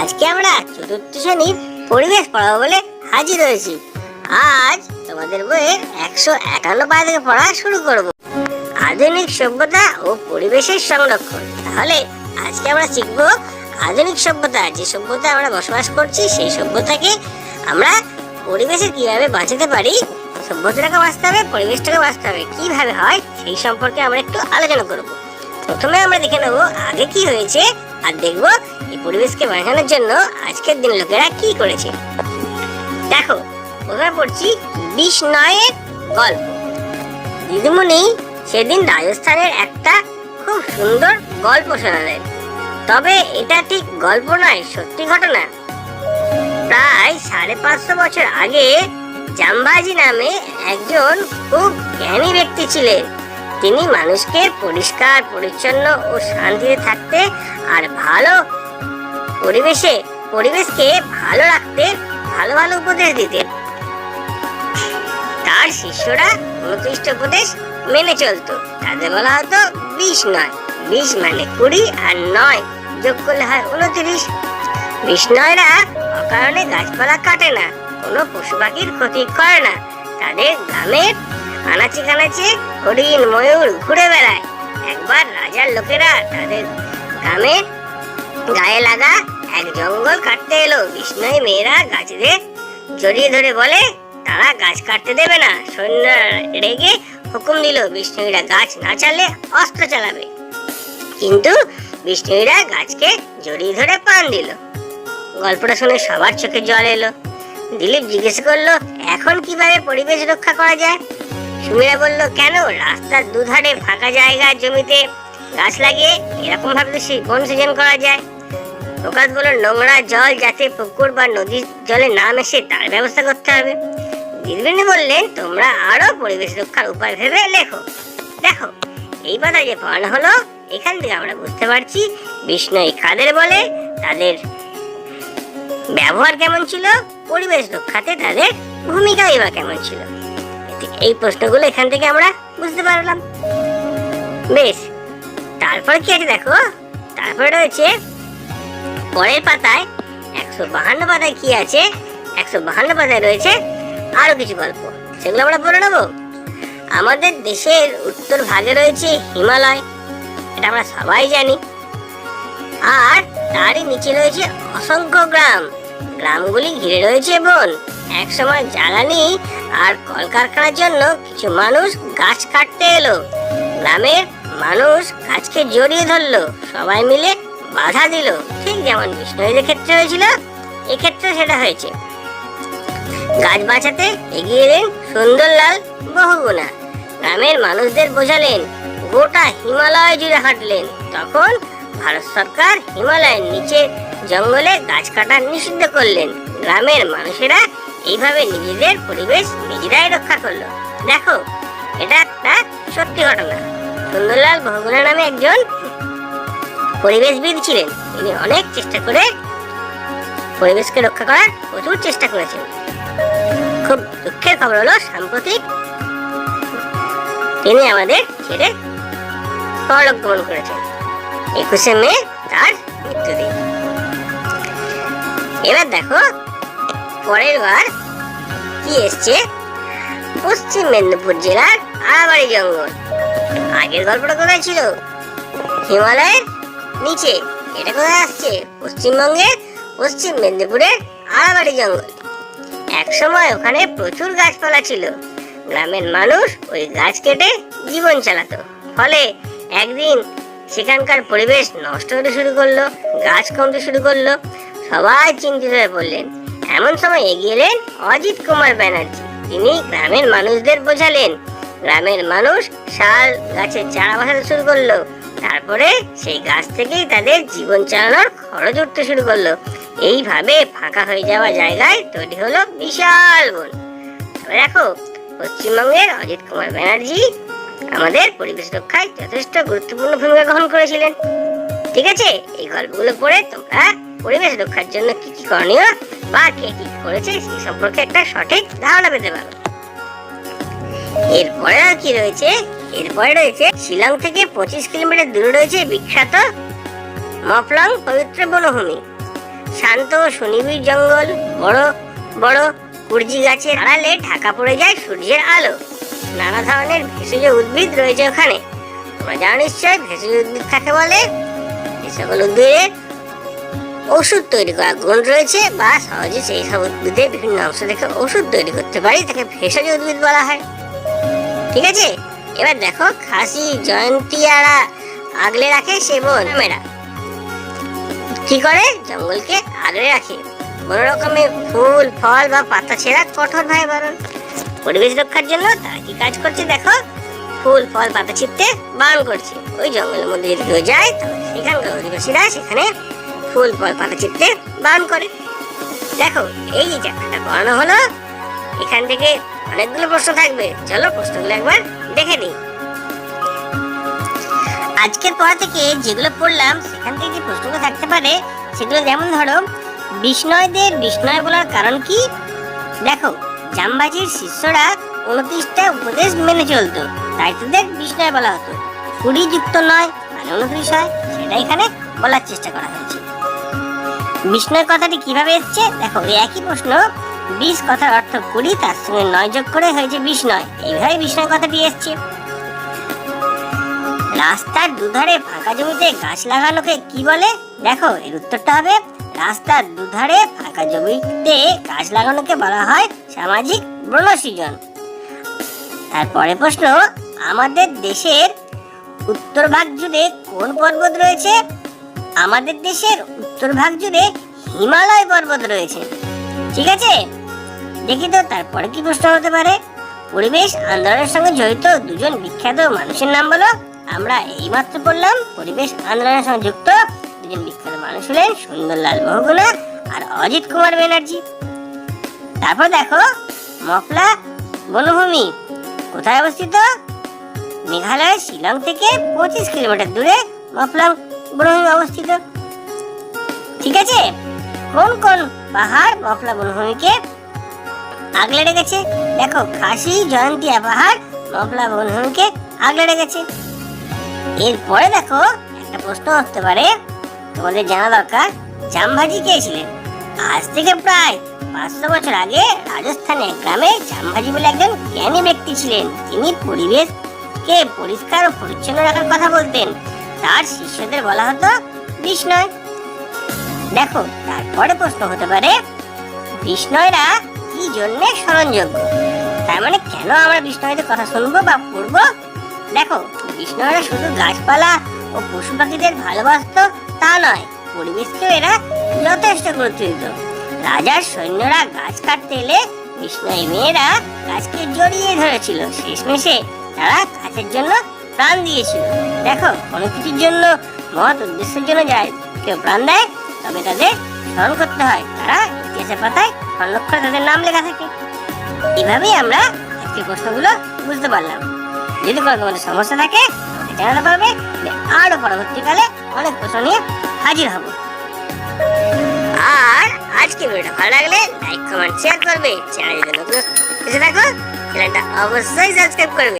আজকে আমরা চতুর্থ শ্রেণির পরিবেশ পড়াবো বলে হাজির হয়েছি। আজ তোমাদের বইয়ের একশো একান্ন পায় থেকে পড়া শুরু করব। আধুনিক সভ্যতা ও পরিবেশের সংরক্ষণ। তাহলে আজকে আমরা শিখব আধুনিক সভ্যতা। যে সভ্যতা আমরা বসবাস করছি, সেই সভ্যতাকে আমরা পরিবেশে কীভাবে বাঁচাতে পারি, সভ্যতাটাকে বাঁচতে হবে, পরিবেশটাকে বাঁচতে হবে, কীভাবে হয়, সেই সম্পর্কে আমরা একটু আলোচনা করব। প্রথমে আমরা দেখে নেব আগে কি হয়েছে আর দেখব এই পরিবেশকে বাঁচানোর জন্য আজকের দিন লোকেরা কি করেছে। দেখো প্রথমে পড়ছি? বিষ নয়ের গল্প। দিদিমণি সেদিন রাজস্থানের একটা খুব সুন্দর গল্প শোনালেন। তবে এটা ঠিক গল্প নয়, সত্যি ঘটনা। প্রায় সাড়ে পাঁচশো বছর আগে জাম্বাজি নামে একজন খুব জ্ঞানী ব্যক্তি ছিলেন। তিনি মানুষকে পরিষ্কার, পরিচ্ছন্ন ও শান্তিতে থাকতে আর ভালো পরিবেশে, পরিবেশকে ভালো রাখতে ভালো ভালো উপদেশ দিতেন। তার শিষ্যরা উনত্রিশটা উপদেশ মেনে চলতো। তাদের বলা হতো বিশ নয়। বিশ মানে কুড়ি আর নয় যোগ করলে হয় উনত্রিশ বিষ্ণয়রা অকারণে গাছপালা কাটে না, কোনো পশু পাখির ক্ষতি করে না। তাদের গ্রামের আনাচে কানাচে হরিণ ময়ূর ঘুরে বেড়ায়। একবার রাজার লোকেরা তাদের গ্রামের গায়ে লাগা এক জঙ্গল কাটতে এলো। বিষ্ণয় মেয়েরা গাছদের জড়িয়ে ধরে বলে, তারা গাছ কাটতে দেবে না। সৈন্য রেগে হুকুম দিল বিষ্ণুরা গাছ না চালে অস্ত্র চালাবে। কিন্তু বিষ্ণুরা গাছকে জড়িয়ে ধরে পান দিল। গল্পটা শুনে সবার চোখে জল এলো। দিলীপ জিজ্ঞেস করল, এখন কীভাবে পরিবেশ রক্ষা করা যায়? সুমিরা বলল, কেন? রাস্তার দুধারে ফাঁকা জায়গা, জমিতে গাছ লাগিয়ে এরকম ভাবে তো বন সৃজন করা যায়? প্রকাশ বলল, নোংরা জল যাতে পুকুর বা নদীর জলে না মেশে তার ব্যবস্থা করতে হবে। দিদিমণি বললেন, তোমরা আরও পরিবেশ রক্ষার উপায় ভেবে লেখো। দেখো, এই কথা যে পড়ানো হলো, এখান থেকে আমরা বুঝতে পারছি বিষ্ণু কাদের বলে তাদের ব্যবহার কেমন ছিল, পরিবেশ রক্ষাতে তাদের ভূমিকাই বা কেমন ছিল। এই প্রশ্নগুলো এখান থেকে আমরা বুঝতে পারলাম। বেশ, তারপরে কি আছে দেখো? তারপরে রয়েছে, পরের পাতায় একশো বাহান্ন পাতায় কি আছে? একশো বাহান্ন পাতায় রয়েছে আরও কিছু গল্প। সেগুলো আমরা পড়ে নেব। আমাদের দেশের উত্তর ভাগে রয়েছে হিমালয়, এটা আমরা সবাই জানি। আর তারই নিচে রয়েছে অসংখ্য গ্রাম। গ্রামগুলি ঘিরে রয়েছে বন। একসময় জ্বালানি আর কলকারখানার জন্য কিছু মানুষ গাছ কাটতে এলো। গ্রামের মানুষ গাছকে জড়িয়ে ধরলো। সবাই মিলে বাধা দিল। ঠিক যেমন বিষ্ণুদের ক্ষেত্রে হয়েছিল, এক্ষেত্রে সেটা হয়েছে। গাছ বাঁচাতে এগিয়ে এলেন সুন্দরলাল বহুগুণা। গ্রামের মানুষদের বোঝালেন, গোটা হিমালয় জুড়ে হাঁটলেন। তখন ভারত সরকার হিমালয়ের নিচে জঙ্গলে গাছ কাটা নিষিদ্ধ করলেন। গ্রামের মানুষেরা এইভাবে নিজেদের পরিবেশ নিজেরাই রক্ষা করল। দেখো, এটা একটা সত্যি ঘটনা। সুন্দরলাল বহুগুণা নামে একজন পরিবেশবিদ ছিলেন। তিনি অনেক চেষ্টা করে পরিবেশকে রক্ষা করার প্রচুর চেষ্টা করেছেন। খুব দুঃখের খবর হলো, সাম্প্রতিক তিনি আমাদের ছেড়ে পরলোক গমন করেছেন, একুশে মে তার মৃত্যুদিন। এবার দেখো পরের বার কি এসছে? পশ্চিম মেদিনীপুর জেলার আড়াবাড়ি জঙ্গল। আগের গল্পটা কোথায় ছিল? হিমালয়ের নিচে। এটা কোথায় আসছে? পশ্চিমবঙ্গের পশ্চিম মেদিনীপুরের আড়াবাড়ি জঙ্গল। একসময় ওখানে প্রচুর গাছপালা ছিল। গ্রামের মানুষ ওই গাছ কেটে জীবন চালাতো। ফলে একদিন সেখানকার পরিবেশ নষ্ট হতে শুরু করল, গাছ কমতে শুরু করল। সবাই চিন্তিত হয়ে পড়লেন। এমন সময় এগিয়ে এলেন অজিত কুমার ব্যানার্জি। তিনি গ্রামের মানুষদের বোঝালেন। গ্রামের মানুষ শাল গাছের চারা বসাতে শুরু করল। তারপরে সেই গাছ থেকেই তাদের জীবন চালানোর খরচ উঠতে শুরু করল। এইভাবে ফাঁকা হয়ে যাওয়া জায়গায় তৈরি হলো বিশাল বন। দেখো, পশ্চিমবঙ্গের অজিত কুমার ব্যানার্জি আমাদের পরিবেশ রক্ষায় যথেষ্ট গুরুত্বপূর্ণ ভূমিকা গ্রহণ করেছিলেন। ঠিক আছে? এই গল্পগুলো পড়ে তোমরা পরিবেশ রক্ষার জন্য কি কি করণীয়? বা কে কি করেছে? সেই সম্পর্কে একটা সঠিক ধারণা পেতে পারো। এরপরে আর কি রয়েছে? এরপরে রয়েছে, শিলং থেকে পঁচিশ কিলোমিটার দূরে রয়েছে বিখ্যাত মফলং পবিত্র বনভূমি। শান্ত ও সুনিবিড় জঙ্গল, বড় বড় কুর্জি গাছের আড়ালে ঢাকা পড়ে যায় সূর্যের আলো। নানা ধরনের ভেষজ উদ্ভিদ রয়েছে ওখানে। তোমরা জানো নিশ্চয়, ভেষজ উদ্ভিদ কাকে বলে? যে সকল উদ্ভিদের ওষুধ তৈরি করা গুণ রয়েছে বা সহজে সেই সব উদ্ভিদের বিভিন্ন অংশ থেকে ওষুধ তৈরি করতে পারি, তাকে ভেষজ উদ্ভিদ বলা হয়। ঠিক আছে? এবার দেখো, খাসি, জয়ন্তিয়ারা, আগলে রাখে সে সেবন মেয়েরা। কি করে? জঙ্গলকে আগলে রাখে। কোনো রকমের ফুল, ফল বা পাতা ছেঁড়া কঠোর ভাই বারণ পরিবেশ রক্ষার জন্য তারা কি কাজ করছে দেখো? ফুল, ফল, পাতা ছিপতে বারণ করছে। ওই জঙ্গলের মধ্যে যদি কেউ যায়, তাহলে সেখানকার অধিবাসীরা সেখানে ফুল পাতা ছিপতে বারণ করে। দেখো, এই যে চ্যাপ্টারটা পড়ানো হলো, এখান থেকে অনেকগুলো প্রশ্ন থাকবে। চলো প্রশ্নগুলো একবার দেখে নিই। আজকের পড়া থেকে যেগুলো পড়লাম, সেখান থেকে যে প্রশ্নগুলো থাকতে পারে? সেগুলো যেমন ধরো, বিষ্ণয়দের বিষ্ণয় বলার কারণ কি? দেখো, জামবাজির শিষ্যরা উনত্রিশটা উপদেশ মেনে চলতো, তাই তাদের বিষ্ণয় বলা হতো। কুড়ি যুক্ত নয় মানে উনত্রিশ হয়, সেটা এখানে বলার চেষ্টা করা হয়েছে। বিষ্ণয় কথাটি কীভাবে এসছে? দেখো একই প্রশ্ন। বিষ কথার অর্থ কুড়ি, তার সঙ্গে নয় যোগ করে হয়েছে বিষ্ণয় এইভাবে বিষ্ণয় কথাটি এসছে। রাস্তার দুধারে ফাঁকা জমিতে গাছ লাগানোকে কি বলে? দেখো, এর উত্তরটা হবে, রাস্তার দুধারে ফাঁকা জমিতে গাছ লাগানোকে বলা হয় সামাজিক বনসৃজন তারপরে প্রশ্ন, আমাদের দেশের উত্তর ভাগ জুড়ে কোন পর্বত রয়েছে? আমাদের দেশের উত্তর ভাগ জুড়ে হিমালয় পর্বত রয়েছে। ঠিক আছে? দেখি তো তারপরে কি প্রশ্ন হতে পারে। পরিবেশ আন্দোলনের সঙ্গে জড়িত দুজন বিখ্যাত মানুষের নাম বলো। আমরা এইমাত্র পড়লাম পরিবেশ আন্দোলনের সঙ্গে যুক্ত দুজন বিখ্যাত মানুষ হলেন সুন্দরলাল বহুগুণা আর অজিত কুমার ব্যানার্জি। তারপর দেখো মকলা বনভূমি কোথায় অবস্থিত? মেঘালয়, শিলং থেকে পঁচিশ কিলোমিটার দূরে মফলাং বনভূমি অবস্থিত। ঠিক আছে? কোন কোন পাহাড় মফলা বনভূমিকে আগলে রেখেছে? দেখো, খাসি, জয়ন্তিয়া পাহাড় মফলা বনভূমিকে আগলে রেখেছে। এরপরে দেখো, একটা প্রশ্ন আসতে পারে। তোমাদের জানা দরকার, জামভাজি কে ছিলেন? আজ থেকে প্রায় পাঁচশো বছর আগে রাজস্থানের গ্রামে জামভাজি বলে একজন জ্ঞানী ব্যক্তি ছিলেন। তিনি পরিবেশকে পরিষ্কার ও পরিচ্ছন্ন রাখার কথা বলতেন। তার শিষ্যদের বলা হতো বিষ্ণয়। দেখো, তারপরে প্রশ্ন হতে পারে, বিষ্ণয়রা কি জন্যে স্মরণযোগ্য? তার মানে কেন আমরা বিষ্ণয়দের কথা শুনব বা পড়ব? দেখো, বিষ্ণয়রা শুধু গাছপালা ও পশু পাখিদের ভালোবাসতো তা নয়, পরিবেশকেও এরা যথেষ্ট গুরুত্ব দিত। রাজার সৈন্যরা গাছ কাটতে এলে বিষ্ণয় মেয়েরা গাছকে জড়িয়ে ধরেছিল। শেষমেশে তারা গাছের জন্য প্রাণ দিয়েছিল। দেখো, কোনো কিছুর জন্য মহৎ উদ্দেশ্যের জন্য যায়। কেউ প্রাণ দেয়, তবে তাদের স্মরণ করতে হয়। তারা ইতিহাসের পাতায় সংরক্ষণে তাদের নাম লেখা থাকে। এভাবেই আমরা আজকের প্রশ্নগুলো বুঝতে পারলাম। যদি কোনো তোমাদের সমস্যা থাকে জানাতে পারবে। আমি আরও পরবর্তীকালে অনেক প্রশ্ন নিয়ে হাজির হব। আর আজকে ভিডিওটা ভালো লাগলে লাইক, কমেন্ট শেয়ার করবে। চ্যানেল যদি নতুন এসে থাকো, চ্যানেলটা অবশ্যই সাবস্ক্রাইব করবে।